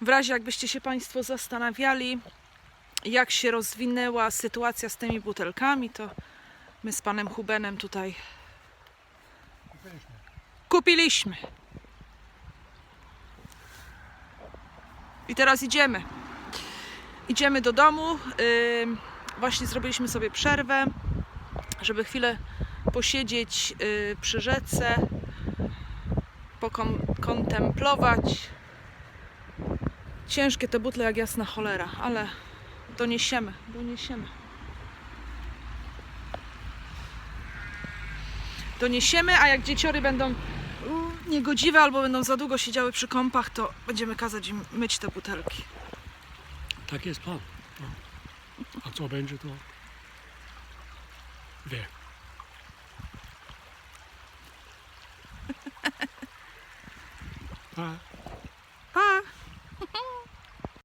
W razie jakbyście się Państwo zastanawiali, jak się rozwinęła sytuacja z tymi butelkami, to my z panem Hubenem tutaj kupiliśmy. I teraz idziemy. Idziemy do domu. Właśnie zrobiliśmy sobie przerwę, żeby chwilę posiedzieć y, przy rzece, pokontemplować. Ciężkie te butle jak jasna cholera, ale doniesiemy, doniesiemy. Doniesiemy, a jak dzieciory będą niegodziwe albo będą za długo siedziały przy kąpach, to będziemy kazać im myć te butelki. Tak jest plan. No. A co będzie, to wie. Pa.